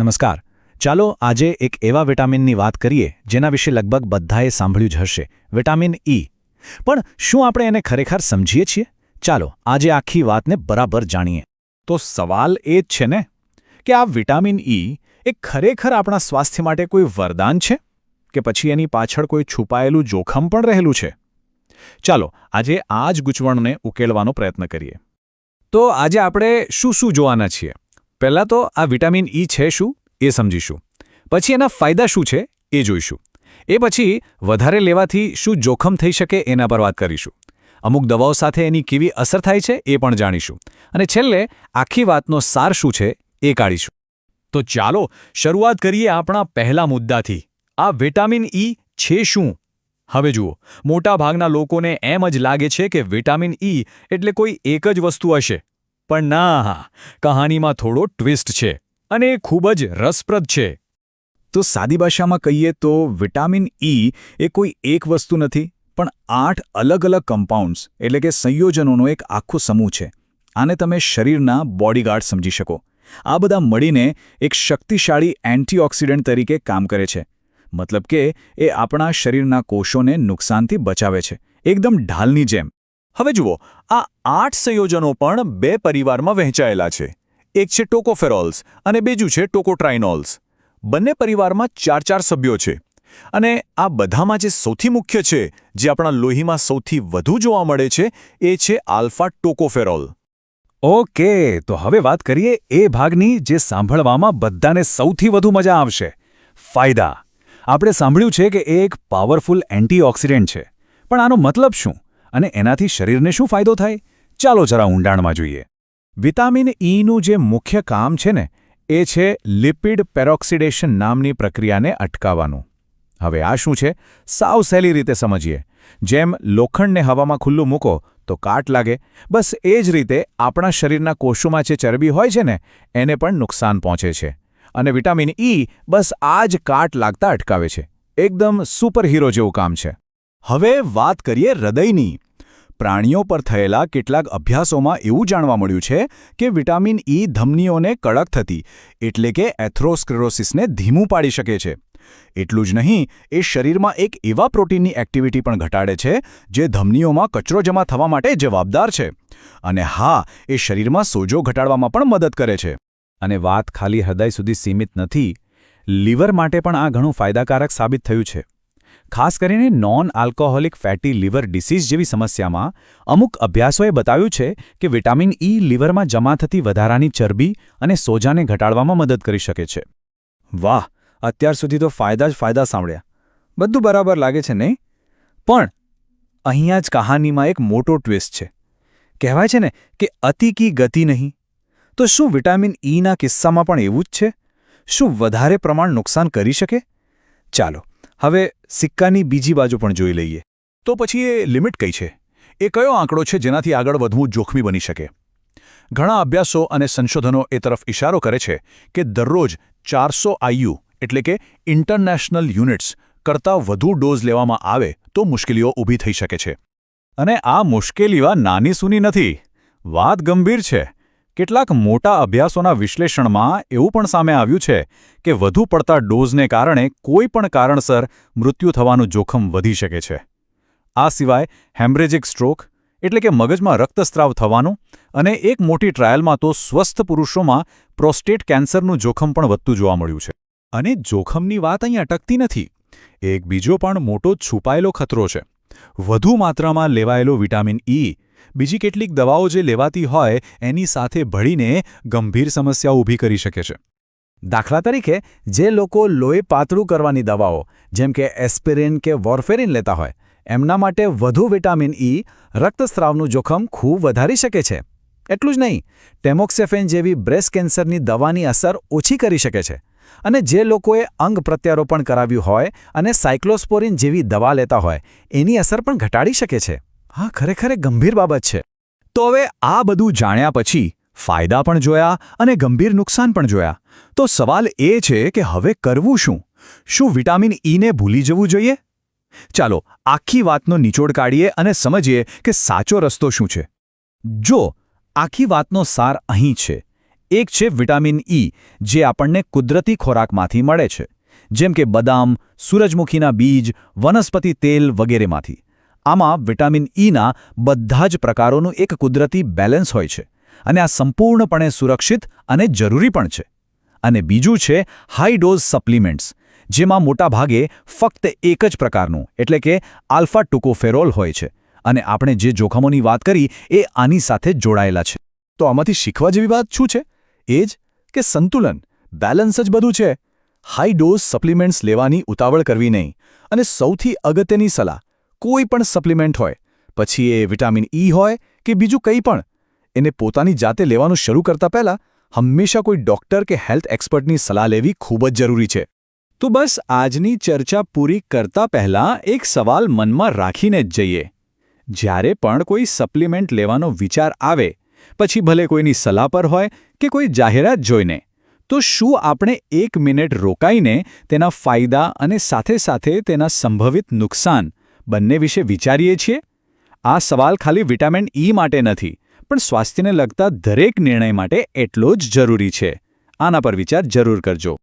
નમસ્કાર. ચાલો આજે એક એવા વિટામિનની વાત કરીએ જેના વિશે લગભગ બધાએ સાંભળ્યું જ હશે. વિટામિન ઈ પણ શું આપણે એને ખરેખર સમજીએ છીએ? ચાલો આજે આખી વાતને બરાબર જાણીએ. તો સવાલ એ જ છે ને કે આ વિટામિન ઈ એ ખરેખર આપણા સ્વાસ્થ્ય માટે કોઈ વરદાન છે? કે પછી એની પાછળ કોઈ છુપાયેલું જોખમ પણ રહેલું છે? ચાલો આજે આ જ ગૂંચવણને ઉકેલવાનો પ્રયત્ન કરીએ. તો આજે આપણે શું શું જોવાના છીએ? પહેલાં તો આ વિટામિન ઈ છે શું એ સમજીશું. પછી એના ફાયદા શું છે એ જોઈશું. એ પછી વધારે લેવાથી શું જોખમ થઈ શકે એના પર વાત કરીશું. અમુક દવાઓ સાથે એની કેવી અસર થાય છે એ પણ જાણીશું. અને છેલ્લે આખી વાતનો સાર શું છે એ કાઢીશું. તો ચાલો શરૂઆત કરીએ આપણા પહેલા મુદ્દાથી. આ વિટામિન ઈ છે શું? હવે જુઓ, મોટાભાગના લોકોને એમ જ લાગે છે કે વિટામિન ઈ એટલે કોઈ એક જ વસ્તુ હશે. પણ ના કહાનીમાં થોડો ટ્વિસ્ટ છે અને એ ખૂબ જ રસપ્રદ છે. તો સાદી ભાષામાં કહીએ તો વિટામિન ઈ એ કોઈ એક વસ્તુ નથી, પણ આઠ અલગ અલગ કમ્પાઉન્ડ્સ એટલે કે સંયોજનોનો એક આખો સમૂહ છે. આને તમે શરીરના બોડીગાર્ડ સમજી શકો. આ બધા મળીને એક શક્તિશાળી એન્ટીઓક્સિડન્ટ તરીકે કામ કરે છે. મતલબ કે એ આપણા શરીરના કોષોને નુકસાનથી બચાવે છે. એકદમ ઢાલની જેમ. હવે જુઓ, આ આઠ સંયોજનો પણ બે પરિવારમાં વહેંચાયેલા છે. એક છે ટોકોફેરોલ્સ અને બીજું છે ટોકોટ્રાઇનોલ્સ. બંને પરિવારમાં ચાર ચાર સભ્યો છે. અને આ બધામાં જે સૌથી મુખ્ય છે, જે આપણા લોહીમાં સૌથી વધુ જોવા મળે છે, એ છે આલ્ફા ટોકોફેરોલ. ઓકે, તો હવે વાત કરીએ એ ભાગની જે સાંભળવામાં બધાને સૌથી વધુ મજા આવશે. ફાયદા. આપણે સાંભળ્યું છે કે એ એક પાવરફુલ એન્ટીઓક્સિડન્ટ છે. પણ આનો મતલબ શું? અને એનાથી શરીરને શું ફાયદો થાય? ચાલો જરા ઊંડાણમાં જોઈએ. વિટામિન ઈનું જે મુખ્ય કામ છે ને, એ છે લિપિડ પેરોક્સિડેશન નામની પ્રક્રિયાને અટકાવવાનું. હવે આ શું છે? સાવ સહેલી રીતે સમજીએ. જેમ લોખંડને હવામાં ખુલ્લું મૂકો, તો કાટ લાગે. બસ એ જ રીતે આપણા શરીરના કોષોમાં જે ચરબી હોય છે ને, એને પણ નુકસાન પહોંચે છે. અને વિટામિન ઈ બસ આ જ કાટ લાગતા અટકાવે છે. એકદમ સુપર હીરો જેવું કામ છે. હવે વાત કરીએ હૃદયની. પ્રાણીઓ પર થયેલા કેટલાક અભ્યાસોમાં એવું જાણવા મળ્યું છે કે વિટામિન ઈ ધમનીઓને કડક થતી, એટલે કે એથ્રોસ્ક્લેરોસિસને ધીમું પાડી શકે છે. એટલું જ નહીં, એ શરીરમાં એક એવા પ્રોટીનની એક્ટિવિટી પણ ઘટાડે છે, જે ધમનીઓમાં કચરો જમા થવા માટે જવાબદાર છે. અને હા, એ શરીરમાં સોજો ઘટાડવામાં પણ મદદ કરે છે. અને વાત ખાલી હૃદય સુધી સીમિત નથી, લીવર માટે પણ આ ઘણું ફાયદાકારક સાબિત થયું છે. ખાસ કરીને non alcoholic fatty liver disease જેવી સમસ્યામાં, અમુક અભ્યાસોએ બતાવ્યું છે કે વિટામિન ઈ લીવરમાં જમા થતી વધારાની ચરબી અને સોજાને ઘટાડવામાં મદદ કરી શકે છે. વાહ, અત્યાર સુધી તો ફાયદા જ ફાયદા સાંભળ્યા. બધું બરાબર લાગે છે નહીં? પણ, અહીંયા જ કહાનીમાં એક મોટો ટ્વિસ્ટ છે. કહેવાય છે ને કે અતિ કી ગતિ નહીં. તો શું વિટામિન ઇના કિસ્સામાં પણ એવું જ છે? શું વધારે પ્રમાણ નુકસાન કરી શકે? ચાલો હવે સિક્કાની બીજી બાજુ પણ જોઈ લઈએ. તો પછી એ લિમિટ કઈ છે? એ કયો આંકડો છે જેનાથી આગળ વધવું જોખમી બની શકે? ઘણા અભ્યાસો અને સંશોધનો એ તરફ ઇશારો કરે છે કે દરરોજ ચારસો આઈયુ એટલે કે ઇન્ટરનેશનલ યુનિટ્સ કરતાં વધુ ડોઝ લેવામાં આવે તો મુશ્કેલીઓ ઊભી થઈ શકે છે. અને આ મુશ્કેલીઓ નાની સૂની નથી. વાત ગંભીર છે. કેટલાક મોટા અભ્યાસોના વિશ્લેષણમાં એવું પણ સામે આવ્યું છે કે વધુ પડતા ડોઝને કારણે કોઈ પણ કારણસર મૃત્યુ થવાનું જોખમ વધી શકે છે. આ સિવાય હેમ્બ્રેજિક સ્ટ્રોક એટલે કે મગજમાં રક્તસ્રાવ થવાનું અને એક મોટી ટ્રાયલમાં તો સ્વસ્થ પુરુષોમાં પ્રોસ્ટેટ કેન્સરનું જોખમ પણ વધતું જોવા મળ્યું છે. અને જોખમની વાત અહીં અટકતી નથી. એક બીજો પણ મોટો છુપાયેલો ખતરો છે. વધુ માત્રામાં લેવાયેલો વિટામિન ઈ બીજી કેટલીક દવાઓ જે લેવાતી હોય, એની સાથે ભળીને ગંભીર સમસ્યાઓ ઊભી કરી શકે છે. દાખલા તરીકે, જે લોકો લોહી પાતળું કરવાની દવાઓ, જેમ કે એસ્પિરિન કે વોર્ફેરિન લેતા હોય, એમના માટે વધુ વિટામિન ઈ રક્તસ્રાવનું જોખમ ખૂબ વધારી શકે છે. એટલું જ નહીં, ટેમોક્સેફેન જેવી બ્રેસ્ટ કેન્સરની દવાની અસર ઓછી કરી શકે છે. અને જે લોકોએ અંગ પ્રત્યારોપણ કરાવ્યું હોય અને સાયક્લોસ્પોરિન જેવી દવા લેતા હોય, એની અસર પણ ઘટાડી શકે છે. હા ખરેખર ગંભીર બાબત છે. તો હવે આ બધું જાણ્યા પછી ફાયદા પણ જોયા અને ગંભીર નુકસાન પણ જોયા. તો સવાલ એ છે કે હવે કરવું શું? શું વિટામિન ઈને ભૂલી જવું જોઈએ? ચાલો આખી વાતનો નિચોડ કાઢીએ અને સમજીએ કે સાચો રસ્તો શું છે. જો આખી વાતનો સાર અહીં છે, એક છે વિટામિન ઈ જે આપણને કુદરતી ખોરાકમાંથી મળે છે. જેમ કે બદામ, સૂરજમુખીના બીજ, વનસ્પતિ તેલ વગેરેમાંથી. આમાં વિટામિન ઈના બધા જ પ્રકારોનું એક કુદરતી બેલેન્સ હોય છે અને આ સંપૂર્ણપણે સુરક્ષિત અને જરૂરી પણ છે. અને બીજું છે હાઈ ડોઝ સપ્લિમેન્ટ્સ જેમાં મોટાભાગે ફક્ત એક જ પ્રકારનું, એટલે કે આલ્ફા ટુકોફેરોલ હોય છે. અને આપણે જે જોખમોની વાત કરી એ આની સાથે જોડાયેલા છે. તો આમાંથી શીખવા જેવી વાત શું છે? એ જ કે સંતુલન, બેલેન્સ જ બધું છે. હાઈ ડોઝ સપ્લિમેન્ટ્સ લેવાની ઉતાવળ કરવી નહીં. અને સૌથી અગત્યની સલાહ કોઈ પણ સપ્લિમેન્ટ હોય. પછી એ વિટામિન ઈ હોય કે બીજું કંઈ પણ. એને પોતાની જાતે લેવાનું શરૂ કરતા પહેલા હંમેશા કોઈ ડોક્ટર કે હેલ્થ એક્સપર્ટની સલાહ લેવી ખૂબ જ જરૂરી છે. તો બસ આજની ચર્ચા પૂરી કરતા પહેલાં એક સવાલ મનમાં રાખીને જ જઈએ. જ્યારે પણ કોઈ સપ્લિમેન્ટ લેવાનો વિચાર આવે, પછી ભલે કોઈની સલાહ પર હોય કે કોઈ જાહેરાત જોઈને, તો શું આપણે એક મિનિટ રોકાઈને તેના ફાયદા અને સાથે સાથે તેના સંભવિત નુકસાન બંને વિશે વિચારીએ છીએ? આ સવાલ ખાલી વિટામિન ઈ માટે નથી, પણ સ્વાસ્થ્યને લગતા દરેક નિર્ણય માટે એટલો જ જરૂરી છે. આના પર વિચાર જરૂર કરજો.